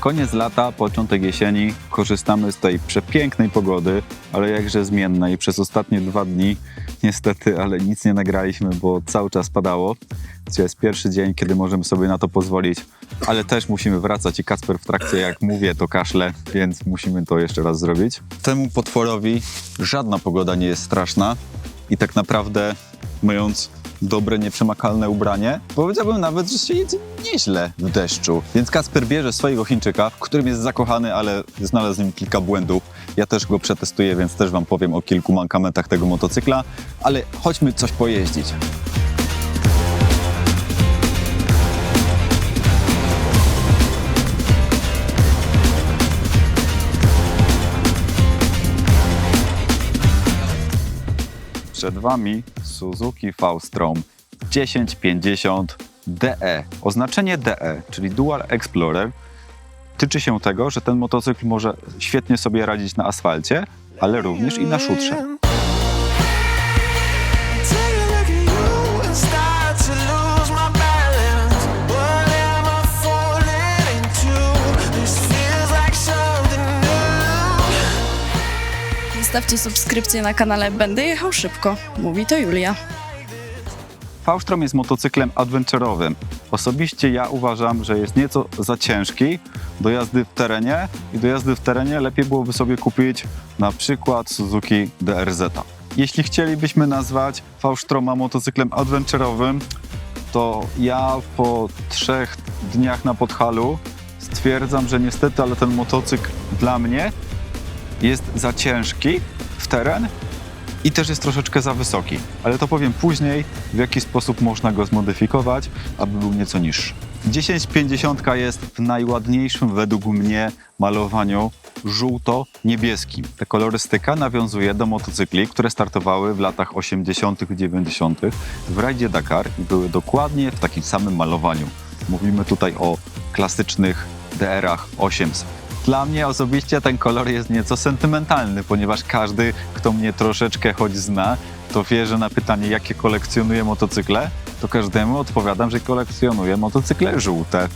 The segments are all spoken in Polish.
Koniec lata, początek jesieni, korzystamy z tej przepięknej pogody, ale jakże zmiennej. Przez ostatnie dwa dni niestety, ale nic nie nagraliśmy, bo cały czas padało. Dzisiaj jest pierwszy dzień, kiedy możemy sobie na to pozwolić, ale też musimy wracać i Kacper w trakcie, jak mówię, to kaszle, więc musimy to jeszcze raz zrobić. Temu potworowi żadna pogoda nie jest straszna i tak naprawdę myjąc dobre, nieprzemakalne ubranie, powiedziałbym nawet, że się jedzie nieźle w deszczu. Więc Kasper bierze swojego Chińczyka, w którym jest zakochany, ale znalazł w nim kilka błędów. Ja też go przetestuję, więc też wam powiem o kilku mankamentach tego motocykla, ale chodźmy coś pojeździć. Przed Wami Suzuki V-Strom 1050 DE. Oznaczenie DE, czyli Dual Explorer, tyczy się tego, że ten motocykl może świetnie sobie radzić na asfalcie, ale również i na szutrze. Zostawcie subskrypcję na kanale Będę jechał szybko. Mówi to Julia. V-Strom jest motocyklem adventure'owym. Osobiście ja uważam, że jest nieco za ciężki do jazdy w terenie i do jazdy w terenie lepiej byłoby sobie kupić na przykład Suzuki DRZ. Jeśli chcielibyśmy nazwać V-Stroma motocyklem adventure'owym, to ja po trzech dniach na Podhalu stwierdzam, że niestety, ale ten motocykl dla mnie jest za ciężki w teren i też jest troszeczkę za wysoki. Ale to powiem później, w jaki sposób można go zmodyfikować, aby był nieco niższy. 1050 jest w najładniejszym według mnie malowaniu żółto-niebieskim. Ta kolorystyka nawiązuje do motocykli, które startowały w latach 80. i 90. w rajdzie Dakar i były dokładnie w takim samym malowaniu. Mówimy tutaj o klasycznych DR-ach 800. Dla mnie osobiście ten kolor jest nieco sentymentalny, ponieważ każdy, kto mnie troszeczkę choć zna, to wie, że na pytanie, jakie kolekcjonuję motocykle, to każdemu odpowiadam, że kolekcjonuję motocykle żółte.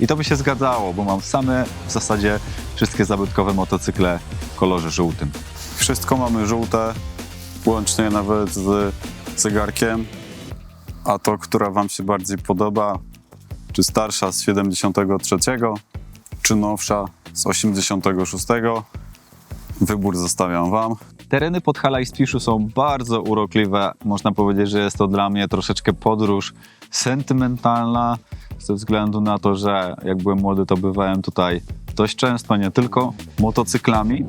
I to by się zgadzało, bo mam same w zasadzie wszystkie zabytkowe motocykle w kolorze żółtym. Wszystko mamy żółte, łącznie nawet z zegarkiem. A to, która Wam się bardziej podoba, czy starsza z 73, czy nowsza z 86, wybór zostawiam Wam. Tereny Podhala i Spiszu są bardzo urokliwe. Można powiedzieć, że jest to dla mnie troszeczkę podróż sentymentalna, ze względu na to, że jak byłem młody, to bywałem tutaj dość często, nie tylko motocyklami.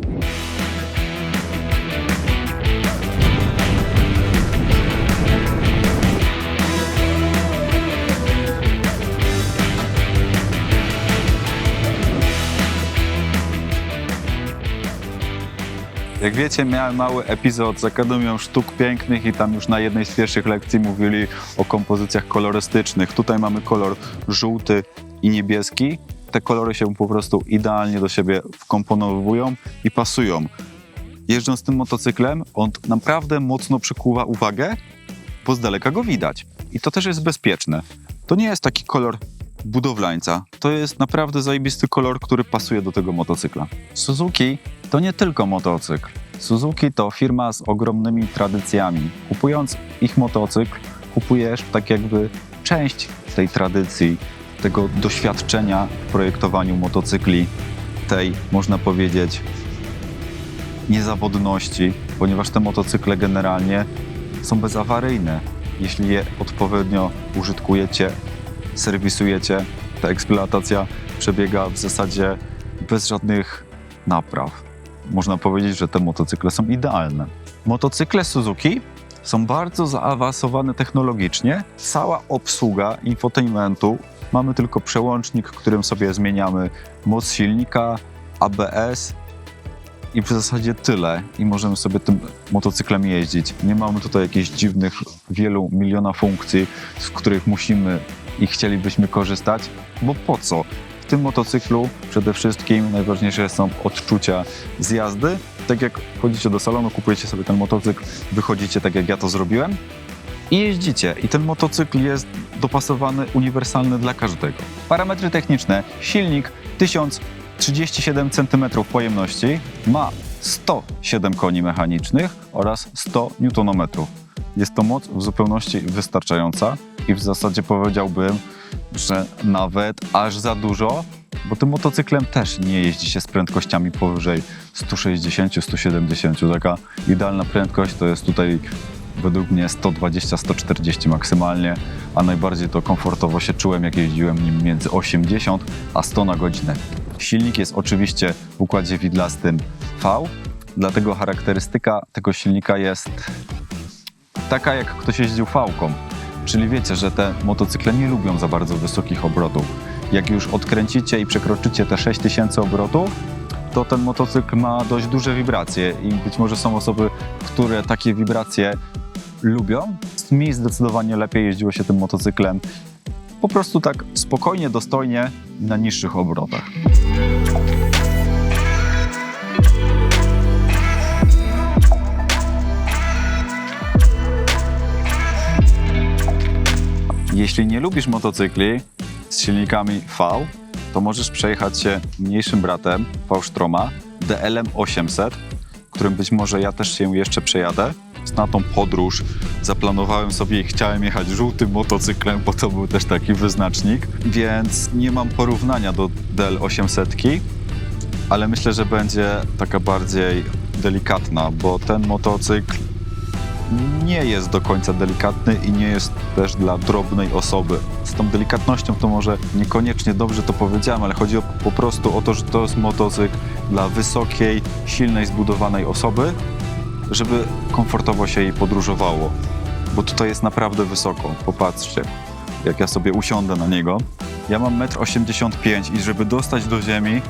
Jak wiecie, miałem mały epizod z Akademią Sztuk Pięknych i tam już na jednej z pierwszych lekcji mówili o kompozycjach kolorystycznych. Tutaj mamy kolor żółty i niebieski. Te kolory się po prostu idealnie do siebie wkomponowują i pasują. Jeżdżąc tym motocyklem, on naprawdę mocno przykuwa uwagę, bo z daleka go widać. I to też jest bezpieczne. To nie jest taki kolor budowlańca. To jest naprawdę zajebisty kolor, który pasuje do tego motocykla. Suzuki to nie tylko motocykl. Suzuki to firma z ogromnymi tradycjami. Kupując ich motocykl, kupujesz tak jakby część tej tradycji, tego doświadczenia w projektowaniu motocykli, tej, można powiedzieć, niezawodności, ponieważ te motocykle generalnie są bezawaryjne. Jeśli je odpowiednio użytkujecie, serwisujecie, ta eksploatacja przebiega w zasadzie bez żadnych napraw. Można powiedzieć, że te motocykle są idealne. Motocykle Suzuki są bardzo zaawansowane technologicznie. Cała obsługa infotainmentu. Mamy tylko przełącznik, którym sobie zmieniamy moc silnika, ABS, i w zasadzie tyle. I możemy sobie tym motocyklem jeździć. Nie mamy tutaj jakichś dziwnych, wielu miliona funkcji, z których musimy i chcielibyśmy korzystać, bo po co? W tym motocyklu przede wszystkim najważniejsze są odczucia z jazdy. Tak jak wchodzicie do salonu, kupujecie sobie ten motocykl, wychodzicie tak jak ja to zrobiłem i jeździcie. I ten motocykl jest dopasowany, uniwersalny dla każdego. Parametry techniczne. Silnik 1037 cm pojemności, ma 107 koni mechanicznych oraz 100 Nm. Jest to moc w zupełności wystarczająca i w zasadzie powiedziałbym, że nawet aż za dużo, bo tym motocyklem też nie jeździ się z prędkościami powyżej 160-170. Taka idealna prędkość to jest tutaj według mnie 120-140 maksymalnie, a najbardziej to komfortowo się czułem, jak jeździłem nim między 80 a 100 na godzinę. Silnik jest oczywiście w układzie widlastym V, dlatego charakterystyka tego silnika jest taka, jak ktoś jeździł fałką. Czyli wiecie, że te motocykle nie lubią za bardzo wysokich obrotów. Jak już odkręcicie i przekroczycie te 6000 obrotów, to ten motocykl ma dość duże wibracje i być może są osoby, które takie wibracje lubią. Mi zdecydowanie lepiej jeździło się tym motocyklem po prostu tak spokojnie, dostojnie na niższych obrotach. Jeśli nie lubisz motocykli z silnikami V, to możesz przejechać się mniejszym bratem V-Stroma DLM 800, którym być może ja też się jeszcze przejadę. Na tą podróż zaplanowałem sobie i chciałem jechać żółtym motocyklem, bo to był też taki wyznacznik, więc nie mam porównania do DL 800, ale myślę, że będzie taka bardziej delikatna, bo ten motocykl nie jest do końca delikatny i nie jest też dla drobnej osoby. Z tą delikatnością to może niekoniecznie dobrze to powiedziałem, ale chodzi o, po prostu o to, że to jest motocykl dla wysokiej, silnej, zbudowanej osoby, żeby komfortowo się jej podróżowało. Bo tutaj jest naprawdę wysoko. Popatrzcie, jak ja sobie usiądę na niego. Ja mam 1,85 m i żeby dostać do ziemi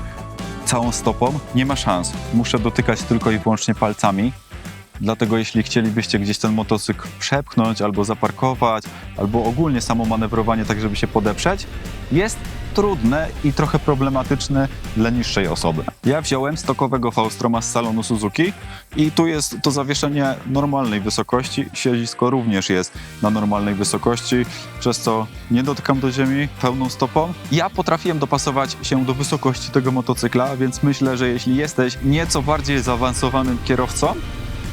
całą stopą, nie ma szans. Muszę dotykać tylko i wyłącznie palcami. Dlatego jeśli chcielibyście gdzieś ten motocykl przepchnąć albo zaparkować, albo ogólnie samo manewrowanie tak, żeby się podeprzeć, jest trudne i trochę problematyczne dla niższej osoby. Ja wziąłem stokowego V-Stroma z salonu Suzuki i tu jest to zawieszenie normalnej wysokości, siedzisko również jest na normalnej wysokości, przez co nie dotykam do ziemi pełną stopą. Ja potrafiłem dopasować się do wysokości tego motocykla, więc myślę, że jeśli jesteś nieco bardziej zaawansowanym kierowcą,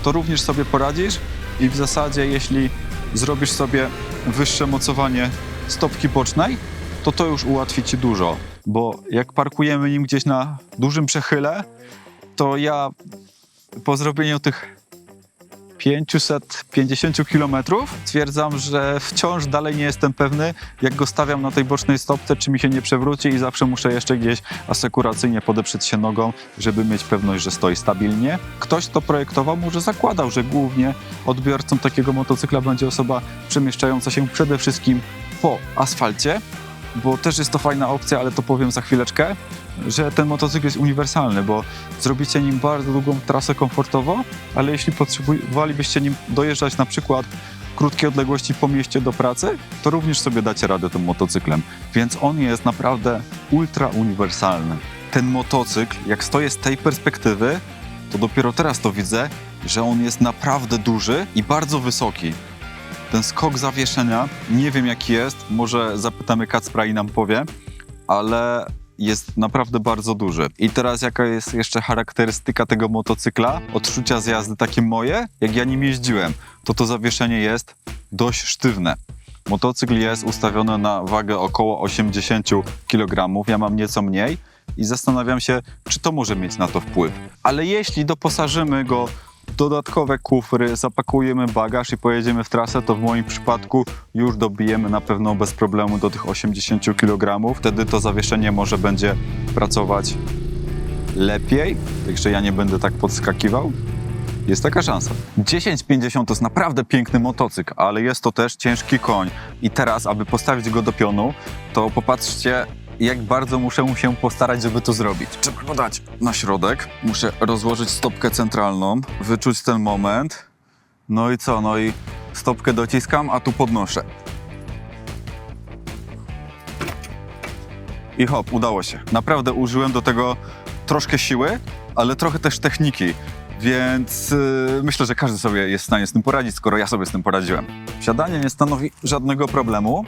to również sobie poradzisz i w zasadzie jeśli zrobisz sobie wyższe mocowanie stopki bocznej, to to już ułatwi ci dużo, bo jak parkujemy nim gdzieś na dużym przechyle, to ja po zrobieniu tych 550 km stwierdzam, że wciąż dalej nie jestem pewny, jak go stawiam na tej bocznej stopce, czy mi się nie przewróci i zawsze muszę jeszcze gdzieś asekuracyjnie podeprzeć się nogą, żeby mieć pewność, że stoi stabilnie. Ktoś, kto projektował, może zakładał, że głównie odbiorcą takiego motocykla będzie osoba przemieszczająca się przede wszystkim po asfalcie, bo też jest to fajna opcja, ale to powiem za chwileczkę, że ten motocykl jest uniwersalny, bo zrobicie nim bardzo długą trasę komfortowo, ale jeśli potrzebowalibyście nim dojeżdżać na przykład krótkie odległości po mieście do pracy, to również sobie dacie radę tym motocyklem. Więc on jest naprawdę ultra uniwersalny. Ten motocykl, jak stoję z tej perspektywy, to dopiero teraz to widzę, że on jest naprawdę duży i bardzo wysoki. Ten skok zawieszenia, nie wiem jaki jest, może zapytamy Kacpra i nam powie, ale jest naprawdę bardzo duży. I teraz jaka jest jeszcze charakterystyka tego motocykla? Odczucia z jazdy takie moje, jak ja nim jeździłem, to to zawieszenie jest dość sztywne. Motocykl jest ustawiony na wagę około 80 kg, ja mam nieco mniej i zastanawiam się, czy to może mieć na to wpływ. Ale jeśli doposażymy go dodatkowe kufry, zapakujemy bagaż i pojedziemy w trasę, to w moim przypadku już dobijemy na pewno bez problemu do tych 80 kg. Wtedy to zawieszenie może będzie pracować lepiej, także ja nie będę tak podskakiwał. Jest taka szansa. 1050 to jest naprawdę piękny motocykl, ale jest to też ciężki koń. I teraz, aby postawić go do pionu, to popatrzcie, jak bardzo muszę mu się postarać, żeby to zrobić. Trzeba go dać na środek. Muszę rozłożyć stopkę centralną, wyczuć ten moment. No i co? No i stopkę dociskam, a tu podnoszę. I hop, udało się. Naprawdę użyłem do tego troszkę siły, ale trochę też techniki. Więc yy, myślę, że każdy sobie jest w stanie z tym poradzić, skoro ja sobie z tym poradziłem. Siadanie nie stanowi żadnego problemu,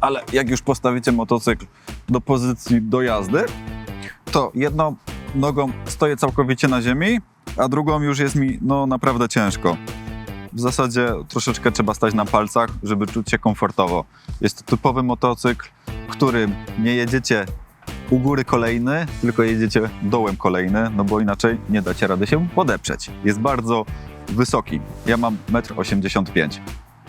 ale jak już postawicie motocykl do pozycji do jazdy, to jedną nogą stoję całkowicie na ziemi, a drugą już jest mi no naprawdę ciężko. W zasadzie troszeczkę trzeba stać na palcach, żeby czuć się komfortowo. Jest to typowy motocykl, którym nie jedziecie u góry kolejny, tylko jedziecie dołem kolejny, no bo inaczej nie dacie rady się podeprzeć. Jest bardzo wysoki. Ja mam 1,85 m.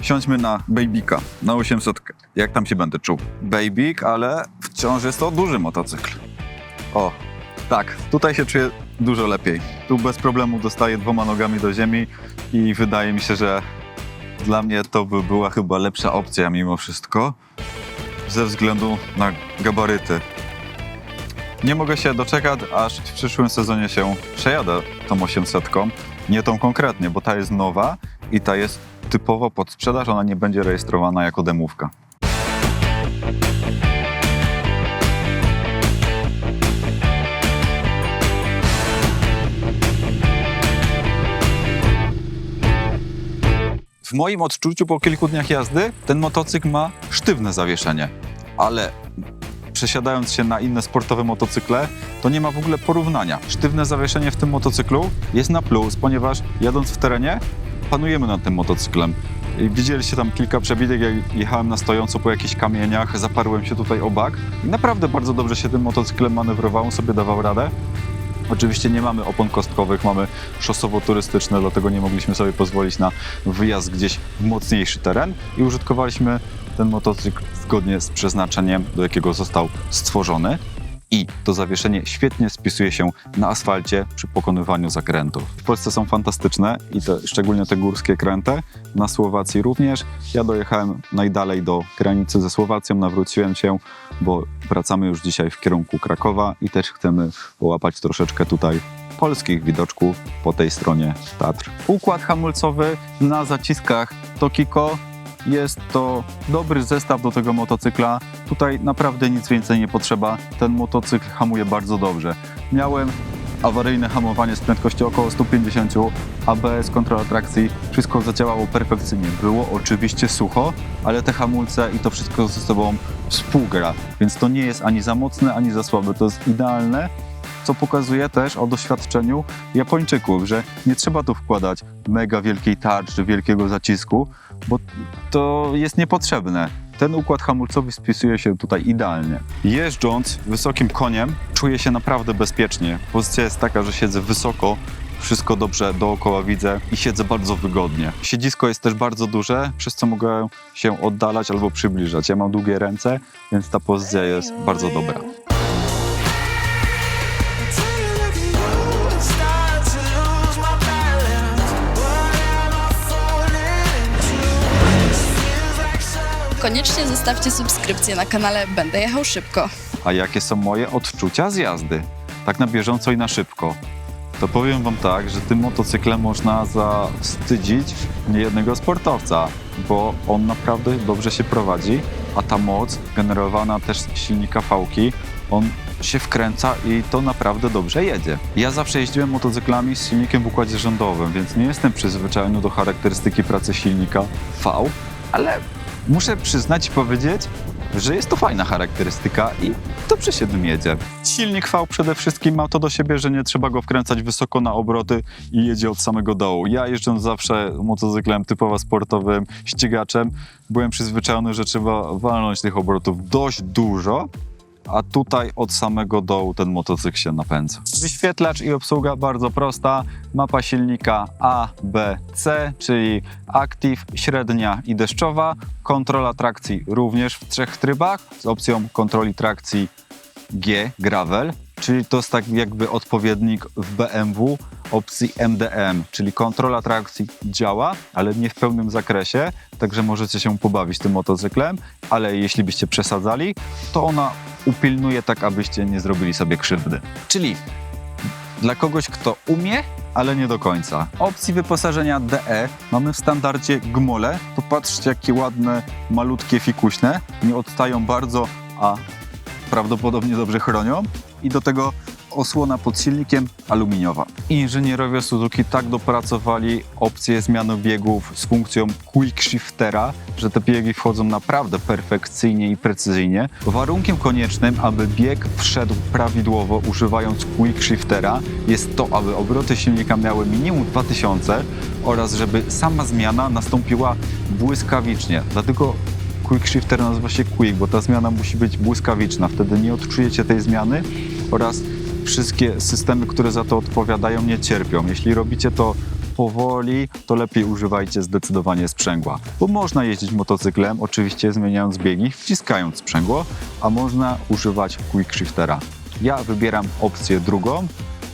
Siądźmy na Babyka, na 800. Jak tam się będę czuł? Babyk, ale wciąż jest to duży motocykl. O, tak, tutaj się czuję dużo lepiej. Tu bez problemu dostaję dwoma nogami do ziemi i wydaje mi się, że dla mnie to by była chyba lepsza opcja mimo wszystko, ze względu na gabaryty. Nie mogę się doczekać, aż w przyszłym sezonie się przejadę tą 800. Nie tą konkretnie, bo ta jest nowa i ta jest typowo pod sprzedaż, ona nie będzie rejestrowana jako demówka. W moim odczuciu po kilku dniach jazdy ten motocykl ma sztywne zawieszenie, ale przesiadając się na inne sportowe motocykle, to nie ma w ogóle porównania. Sztywne zawieszenie w tym motocyklu jest na plus, ponieważ jadąc w terenie panujemy nad tym motocyklem. Widzieliście tam kilka przebitek, jak jechałem na stojąco po jakichś kamieniach, zaparłem się tutaj o bak i naprawdę bardzo dobrze się tym motocyklem manewrował, sobie dawał radę. Oczywiście nie mamy opon kostkowych, mamy szosowo-turystyczne, dlatego nie mogliśmy sobie pozwolić na wyjazd gdzieś w mocniejszy teren i użytkowaliśmy ten motocykl zgodnie z przeznaczeniem, do jakiego został stworzony. I to zawieszenie świetnie spisuje się na asfalcie przy pokonywaniu zakrętów. W Polsce są fantastyczne i te, szczególnie te górskie kręte. Na Słowacji również. Ja dojechałem najdalej do granicy ze Słowacją, nawróciłem się, bo wracamy już dzisiaj w kierunku Krakowa i też chcemy połapać troszeczkę tutaj polskich widoczków po tej stronie Tatr. Układ hamulcowy na zaciskach Tokiko jest to dobry zestaw do tego motocykla. Tutaj naprawdę nic więcej nie potrzeba. Ten motocykl hamuje bardzo dobrze. Miałem awaryjne hamowanie z prędkością około 150, ABS, kontrola trakcji, wszystko zadziałało perfekcyjnie. Było oczywiście sucho, ale te hamulce i to wszystko ze sobą współgra, więc to nie jest ani za mocne, ani za słabe. To jest idealne, co pokazuje też o doświadczeniu Japończyków, że nie trzeba tu wkładać mega wielkiej tarczy, wielkiego zacisku, bo to jest niepotrzebne. Ten układ hamulcowy spisuje się tutaj idealnie. Jeżdżąc wysokim koniem, czuję się naprawdę bezpiecznie. Pozycja jest taka, że siedzę wysoko, wszystko dobrze dookoła widzę i siedzę bardzo wygodnie. Siedzisko jest też bardzo duże, przez co mogę się oddalać albo przybliżać. Ja mam długie ręce, więc ta pozycja jest bardzo dobra. Koniecznie zostawcie subskrypcję na kanale Będę jechał szybko. A jakie są moje odczucia z jazdy? Tak na bieżąco i na szybko. To powiem wam tak, że tym motocyklem można zawstydzić niejednego sportowca, bo on naprawdę dobrze się prowadzi, a ta moc generowana też z silnika fałki, on się wkręca i to naprawdę dobrze jedzie. Ja zawsze jeździłem motocyklami z silnikiem w układzie rządowym, więc nie jestem przyzwyczajony do charakterystyki pracy silnika V, ale muszę przyznać i powiedzieć, że jest to fajna charakterystyka i dobrze się tym jedzie. Silnik V przede wszystkim ma to do siebie, że nie trzeba go wkręcać wysoko na obroty i jedzie od samego dołu. Ja jeżdżąc zawsze motocyklem typowo sportowym, ścigaczem, byłem przyzwyczajony, że trzeba walnąć tych obrotów dość dużo, a tutaj od samego dołu ten motocykl się napędza. Wyświetlacz i obsługa bardzo prosta. Mapa silnika A, B, C, czyli Active, średnia i deszczowa. Kontrola trakcji również w trzech trybach z opcją kontroli trakcji G, gravel, czyli to jest tak jakby odpowiednik w BMW opcji MDM, czyli kontrola trakcji działa, ale nie w pełnym zakresie, także możecie się pobawić tym motocyklem, ale jeśli byście przesadzali, to ona upilnuje tak, abyście nie zrobili sobie krzywdy. Czyli dla kogoś, kto umie, ale nie do końca. Opcji wyposażenia DE mamy w standardzie gmole. To patrzcie, jakie ładne, malutkie fikuśne. Nie odstają bardzo, a prawdopodobnie dobrze chronią. I do tego osłona pod silnikiem aluminiowa. Inżynierowie Suzuki tak dopracowali opcję zmiany biegów z funkcją quick shiftera, że te biegi wchodzą naprawdę perfekcyjnie i precyzyjnie. Warunkiem koniecznym, aby bieg wszedł prawidłowo używając quick shiftera jest to, aby obroty silnika miały minimum 2000 oraz żeby sama zmiana nastąpiła błyskawicznie. Dlatego Quick Shifter nazywa się Quick, bo ta zmiana musi być błyskawiczna. Wtedy nie odczujecie tej zmiany oraz wszystkie systemy, które za to odpowiadają, nie cierpią. Jeśli robicie to powoli, to lepiej używajcie zdecydowanie sprzęgła. Bo można jeździć motocyklem, oczywiście zmieniając biegi, wciskając sprzęgło, a można używać Quick Shiftera. Ja wybieram opcję drugą,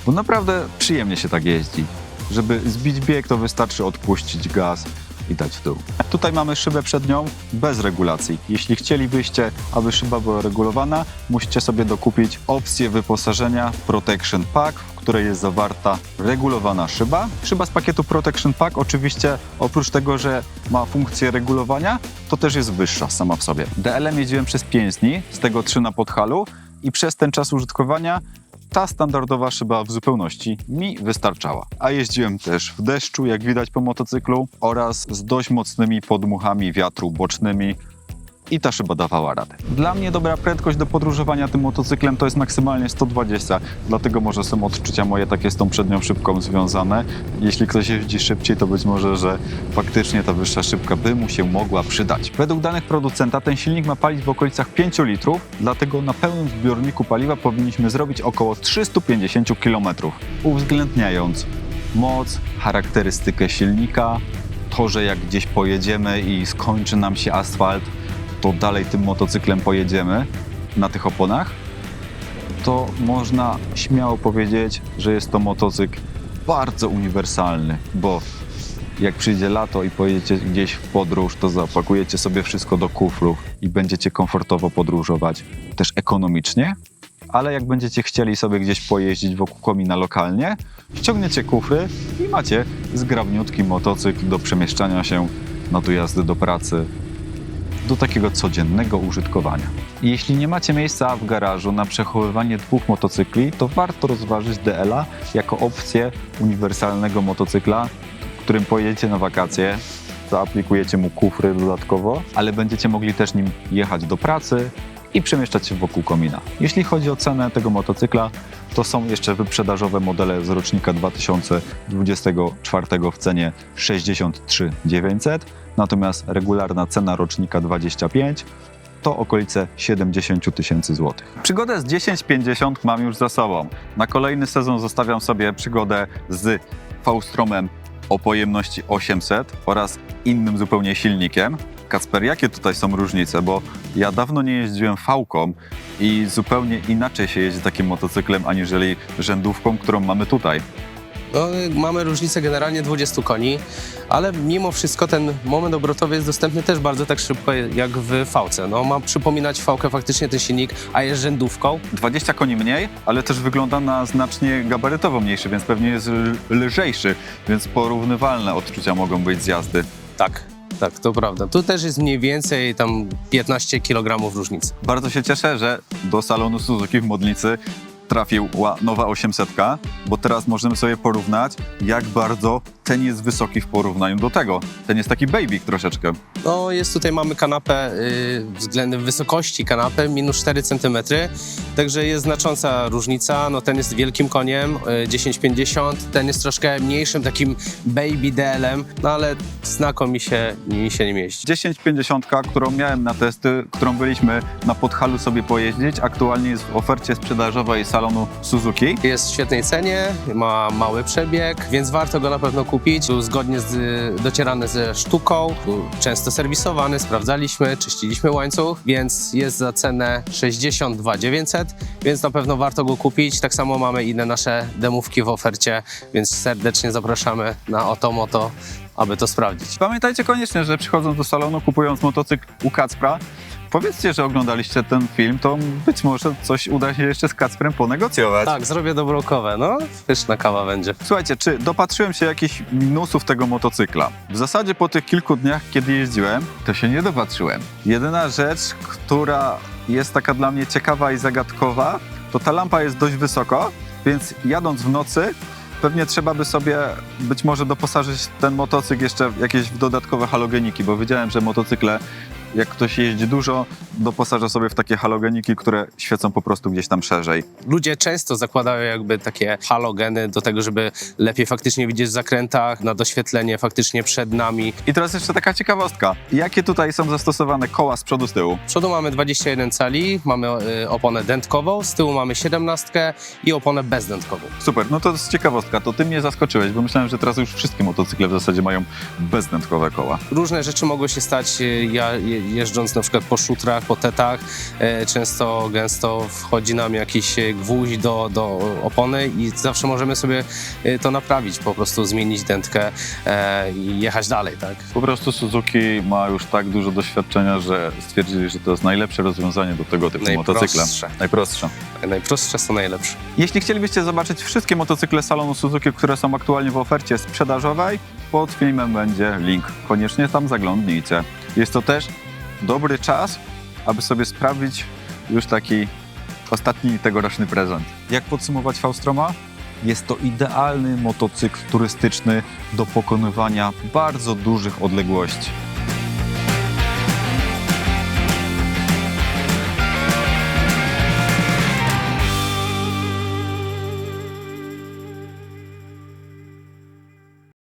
bo naprawdę przyjemnie się tak jeździ. Żeby zbić bieg, to wystarczy odpuścić gaz i dać w dół. Tutaj mamy szybę przednią bez regulacji. Jeśli chcielibyście, aby szyba była regulowana, musicie sobie dokupić opcję wyposażenia Protection Pack, w której jest zawarta regulowana szyba. Szyba z pakietu Protection Pack oczywiście oprócz tego, że ma funkcję regulowania, to też jest wyższa sama w sobie. DL-em jeździłem przez 5 dni, z tego 3 na podhalu i przez ten czas użytkowania ta standardowa szyba w zupełności mi wystarczała. A jeździłem też w deszczu, jak widać po motocyklu, oraz z dość mocnymi podmuchami wiatru bocznymi. I ta szyba dawała radę. Dla mnie dobra prędkość do podróżowania tym motocyklem to jest maksymalnie 120, dlatego może są odczucia moje takie z tą przednią szybką związane. Jeśli ktoś jeździ szybciej, to być może, że faktycznie ta wyższa szybka by mu się mogła przydać. Według danych producenta ten silnik ma palić w okolicach 5 litrów, dlatego na pełnym zbiorniku paliwa powinniśmy zrobić około 350 km, uwzględniając moc, charakterystykę silnika, to, że jak gdzieś pojedziemy i skończy nam się asfalt, to dalej tym motocyklem pojedziemy na tych oponach, to można śmiało powiedzieć, że jest to motocykl bardzo uniwersalny, bo jak przyjdzie lato i pojedziecie gdzieś w podróż, to zapakujecie sobie wszystko do kufrów i będziecie komfortowo podróżować, też ekonomicznie, ale jak będziecie chcieli sobie gdzieś pojeździć wokół komina lokalnie, ściągniecie kufry i macie zgrabniutki motocykl do przemieszczania się na dojazdy do pracy, do takiego codziennego użytkowania. Jeśli nie macie miejsca w garażu na przechowywanie dwóch motocykli, to warto rozważyć DL-a jako opcję uniwersalnego motocykla, którym pojedziecie na wakacje, zaaplikujecie mu kufry dodatkowo, ale będziecie mogli też nim jechać do pracy i przemieszczać się wokół komina. Jeśli chodzi o cenę tego motocykla, to są jeszcze wyprzedażowe modele z rocznika 2024 w cenie 63 900, natomiast regularna cena rocznika 25 to okolice 70 000 tysięcy złotych. Przygodę z 1050 mam już za sobą. Na kolejny sezon zostawiam sobie przygodę z V-Stromem o pojemności 800 oraz innym zupełnie silnikiem. Kacper, jakie tutaj są różnice? Bo ja dawno nie jeździłem fałką i zupełnie inaczej się jeździ takim motocyklem, aniżeli rzędówką, którą mamy tutaj. No, mamy różnicę generalnie 20 koni, ale mimo wszystko ten moment obrotowy jest dostępny też bardzo tak szybko jak w fałce. No, ma przypominać fałkę faktycznie ten silnik, a jest rzędówką. 20 koni mniej, ale też wygląda na znacznie gabarytowo mniejszy, więc pewnie jest lżejszy, więc porównywalne odczucia mogą być z jazdy. Tak, tak, to prawda. Tu też jest mniej więcej tam 15 kg różnicy. Bardzo się cieszę, że do salonu Suzuki w Modlicy trafiła nowa 800, bo teraz możemy sobie porównać, jak bardzo ten jest wysoki w porównaniu do tego. Ten jest taki baby troszeczkę. No, jest tutaj, mamy kanapę y, względem wysokości kanapy minus 4 cm, także jest znacząca różnica. No, ten jest wielkim koniem, y, 1050, ten jest troszkę mniejszym, takim baby DL-em, no ale znako mi się, mi się nie mieści. 1050, którą miałem na testy, którą byliśmy na Podhalu sobie pojeździć, aktualnie jest w ofercie sprzedażowej salonu Suzuki. Jest w świetnej cenie, ma mały przebieg, więc warto go na pewno kupić. Był zgodnie z, docierany ze sztuką, był często serwisowany, sprawdzaliśmy, czyściliśmy łańcuch, więc jest za cenę 62 900, więc na pewno warto go kupić. Tak samo mamy inne nasze demówki w ofercie, więc serdecznie zapraszamy na Otomoto, aby to sprawdzić. Pamiętajcie koniecznie, że przychodząc do salonu, kupując motocykl u Kacpra, powiedzcie, że oglądaliście ten film, to być może coś uda się jeszcze z Kacprem ponegocjować. Tak, zrobię dobrokowe, no, pyszna kawa będzie. Słuchajcie, czy dopatrzyłem się jakichś minusów tego motocykla? W zasadzie po tych kilku dniach, kiedy jeździłem, to się nie dopatrzyłem. Jedyna rzecz, która jest taka dla mnie ciekawa i zagadkowa, to ta lampa jest dość wysoko Więc jadąc w nocy, pewnie trzeba by sobie być może doposażyć ten motocykl jeszcze w jakieś dodatkowe halogeniki, bo wiedziałem, że motocykle, jak ktoś jeździ dużo, doposaża sobie w takie halogeniki, które świecą po prostu gdzieś tam szerzej. Ludzie często zakładają jakby takie halogeny do tego, żeby lepiej faktycznie widzieć w zakrętach, na doświetlenie faktycznie przed nami. I teraz jeszcze taka ciekawostka. Jakie tutaj są zastosowane koła z przodu, z tyłu? Z przodu mamy 21 cali, mamy y, oponę dętkową, z tyłu mamy 17 i oponę bezdętkową. Super, no to jest ciekawostka. To ty mnie zaskoczyłeś, bo myślałem, że teraz już wszystkie motocykle w zasadzie mają bezdętkowe koła. Różne rzeczy mogą się stać, y, ja je- jeżdżąc na przykład po szutrach, po tetach, e, często, gęsto wchodzi nam jakiś e, gwóźdź do, do opony i zawsze możemy sobie e, to naprawić, po prostu zmienić dętkę i jechać dalej, tak? Po prostu Suzuki ma już tak dużo doświadczenia, że stwierdzili, że to jest najlepsze rozwiązanie do tego typu motocykla. Najprostsze. Najprostsze. Najprostsze są najlepsze. Jeśli chcielibyście zobaczyć wszystkie motocykle salonu Suzuki, które są aktualnie w ofercie sprzedażowej, pod filmem będzie link. Koniecznie tam zaglądnijcie. Jest to też dobry czas, aby sobie sprawić już taki ostatni tegoroczny prezent. Jak podsumować Faustroma? Jest to idealny motocykl turystyczny do pokonywania bardzo dużych odległości.